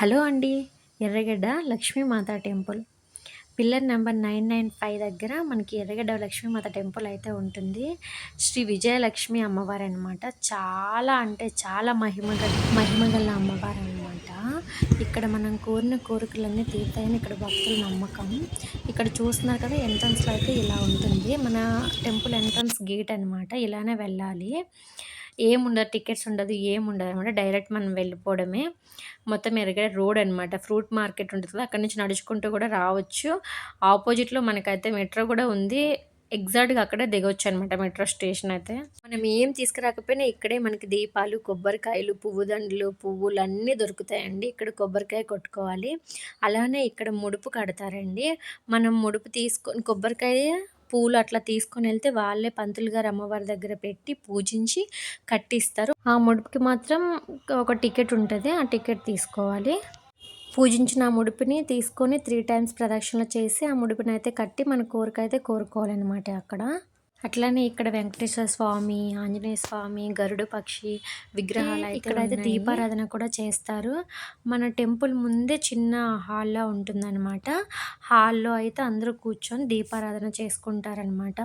Hello అండి Erragadda Lakshmimata temple. Pillar number nine nine five దగ్గర మనకి ఎర్రగడ్డ లక్ష్మీమాత టెంపుల్ అయితే ఉంటుంది. శ్రీ విజయలక్ష్మి అమ్మవారు అనమాట చాలా అంటే చాలా మహిమ మహిమగల అమ్మవారు అనమాట ఇక్కడ మనం కోరిన కోరికలన్నీ తీరుతాయని ఇక్కడ భక్తుల నమ్మకం. ఇక్కడ చూస్తున్నారు కదా ఎంట్రన్స్లో అయితే ఇలా ఉంటుంది. మన టెంపుల్ ఎంట్రన్స్ గేట్ అనమాట ఇలానే వెళ్ళాలి. ఏముండదు టికెట్స్ ఉండదు ఏముండదు అనమాట. డైరెక్ట్ మనం వెళ్ళిపోవడమే. మొత్తం ఎరగడ రోడ్ అనమాట. ఫ్రూట్ మార్కెట్ ఉంటుంది కదా అక్కడి నుంచి నడుచుకుంటూ కూడా రావచ్చు. ఆపోజిట్లో మనకైతే మెట్రో కూడా ఉంది. ఎగ్జాక్ట్గా అక్కడే దిగవచ్చు అనమాట మెట్రో స్టేషన్ అయితే. మనం ఏం తీసుకురాకపోయినా ఇక్కడే మనకి దీపాలు కొబ్బరికాయలు పువ్వు దండలు పువ్వులు అన్నీ దొరుకుతాయండి. ఇక్కడ కొబ్బరికాయ కొట్టుకోవాలి. అలానే ఇక్కడ ముడుపు కడతారండి. మనం ముడుపు తీసుకొని కొబ్బరికాయ పూలు అట్లా తీసుకొని వెళ్తే వాళ్ళే పంతులు గారు అమ్మవారి దగ్గర పెట్టి పూజించి కట్టిస్తారు. ఆ ముడుపుకి మాత్రం ఒక టికెట్ ఉంటుంది. ఆ టికెట్ తీసుకోవాలి. పూజించిన ఆ ముడుపుని తీసుకొని త్రీ టైమ్స్ ప్రదక్షిణలు చేసి ఆ ముడుపుని అయితే కట్టి మన కోరిక అయితే కోరుకోవాలన్నమాట అక్కడ. అట్లానే ఇక్కడ వెంకటేశ్వర స్వామి ఆంజనేయ స్వామి గరుడు పక్షి విగ్రహాలు ఇక్కడ అయితే దీపారాధన కూడా చేస్తారు. మన టెంపుల్ ముందే చిన్న హాల్లో ఉంటుందన్నమాట. హాల్లో అయితే అందరూ కూర్చొని దీపారాధన చేసుకుంటారనమాట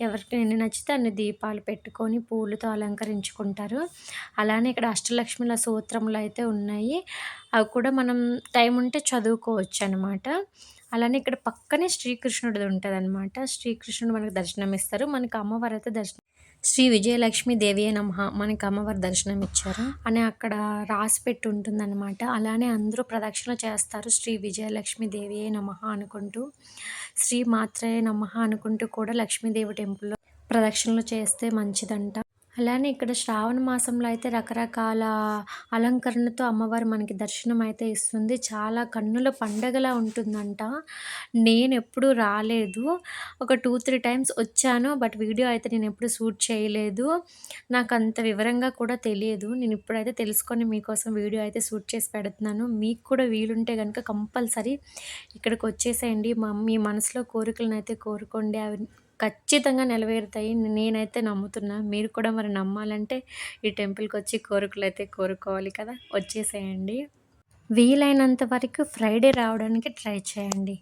ఎవరికి ఎన్ని నచ్చితే అన్ని దీపాలు పెట్టుకొని పూలతో అలంకరించుకుంటారు. అలానే ఇక్కడ అష్టలక్ష్మిల సూత్రములు అయితే ఉన్నాయి. అవి కూడా మనం టైం ఉంటే చదువుకోవచ్చు అనమాట అలానే ఇక్కడ పక్కనే శ్రీకృష్ణుడిది ఉంటుంది అనమాట శ్రీకృష్ణుడు మనకు దర్శనం ఇస్తారు మనకి అమ్మవారు అయితే దర్శనం శ్రీ విజయలక్ష్మి దేవి నమ మనకి అమ్మవారు దర్శనం ఇచ్చారు అని అక్కడ రాసి పెట్టి ఉంటుందన్నమాట. అలానే అందరూ ప్రదక్షిణ చేస్తారు. శ్రీ విజయలక్ష్మి దేవి నమ అనుకుంటూ శ్రీ మాత్రే నమ అనుకుంటూ కూడా లక్ష్మీదేవి టెంపుల్లో ప్రదక్షిణలు చేస్తే మంచిదంట. అలానే ఇక్కడ శ్రావణ మాసంలో అయితే రకరకాల అలంకరణతో అమ్మవారు మనకి దర్శనం అయితే ఇస్తుంది. చాలా కన్నుల పండగలా ఉంటుందంట. నేను ఎప్పుడు రాలేదు. ఒక టూ త్రీ టైమ్స్ వచ్చాను. బట్ వీడియో అయితే నేను ఎప్పుడు షూట్ చేయలేదు. నాకు అంత వివరంగా కూడా తెలియదు. నేను ఇప్పుడైతే తెలుసుకొని మీకోసం వీడియో అయితే షూట్ చేసి పెడుతున్నాను. మీకు కూడా వీలుంటే కనుక కంపల్సరీ ఇక్కడికి వచ్చేసేయండి. మా మీ మనసులో కోరికలను అయితే కోరుకోండి. అవి ఖచ్చితంగా నెరవేరుతాయి నేనైతే నమ్ముతున్నా. మీరు కూడా మరి నమ్మాలంటే ఈ టెంపుల్కి వచ్చి కోరికలు అయితే కోరుకోవాలి కదా. వచ్చేసేయండి. వీలైనంత వరకు ఫ్రైడే రావడానికి ట్రై చేయండి.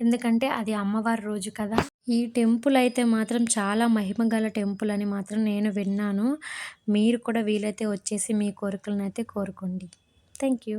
ఎందుకంటే అది అమ్మవారి రోజు కదా. ఈ టెంపుల్ అయితే మాత్రం చాలా మహిమ గల టెంపుల్ అని మాత్రం నేను విన్నాను. మీరు కూడా వీలైతే వచ్చేసి మీ కోరికలను అయితే కోరుకోండి. Thank you